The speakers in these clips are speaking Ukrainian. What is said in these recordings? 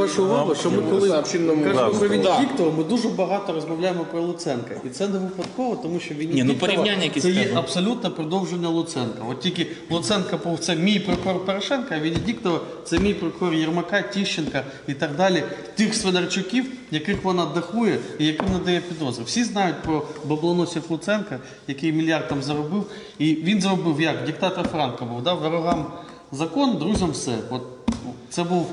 вашу увагу, що ми коли кажемо про. Венедіктова, ми дуже багато розмовляємо про Луценка. І це не випадково, тому що Венедіктова порівняння якісь це є абсолютно продовження Луценка. От тільки Луценка був це мій прокурор Порошенка, а Венедіктова це мій прокурор Єрмака, Тіщенка і так далі. Тих Свинарчуків, яких вона дахує і яким надає підозри. Всі знають про баблоносів Луценка, який мільярд там заробив. І він заробив як? Диктатор Франко був, да? ворогам закон, друзям все. От це був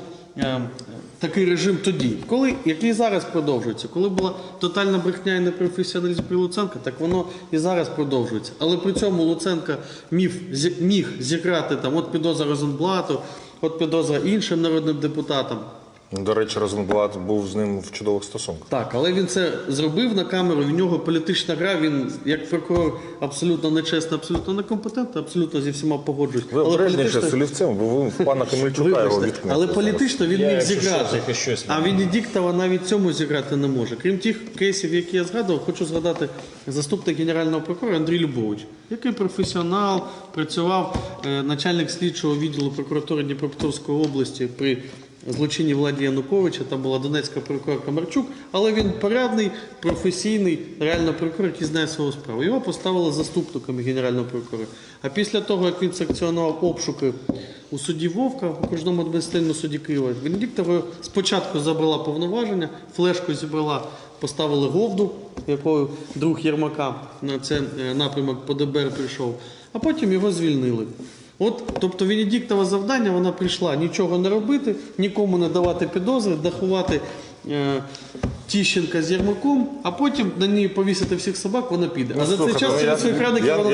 такий режим тоді. Коли, який зараз продовжується, коли була тотальна брехня і непрофесіоналізм при Луценка, так воно і зараз продовжується. Але при цьому Луценка міг, міг зіграти там от підозра Розенблату, от підозра іншим народним депутатам. До речі, Розенблат був з ним в чудових стосунках. Так, але він це зробив на камеру. В нього політична гра. Він як прокурор абсолютно нечесний, абсолютно некомпетентний, абсолютно зі всіма погоджуюсь. Ви Але обережніше політично- з олівцем, бо ви в пана Камельчука його відкнете. але політично він Я, міг зіграти. захищусь. А Венедіктова навіть цьому зіграти не може. Крім тих кейсів, які я згадував, хочу згадати заступник генерального прокурора Андрій Любович, який професіонал, працював е, начальник слідчого відділу прокуратури Дніпропетровської області при злочині владі Януковича. Там була Донецька прокурорка Марчук, але він порядний, професійний, реально прокурор, який знає свою справу. Його поставили заступником генерального прокурора. А після того, як він санкціонував обшуки у суді Вовка, в окружному адміністративному суді Києва, Венедіктова спочатку забрала повноваження, флешку зібрала, поставили говду, якою друг Єрмака на це е, напрямок по ДБР прийшов, а потім його звільнили. От, тобто Венедіктова завдання, вона прийшла нічого не робити, нікому не давати підозри, дахувати е, Тіщенка з Єрмаком, а потім на ній повісити всіх собак, вона піде. А за цей час ну, через своїх радників вона так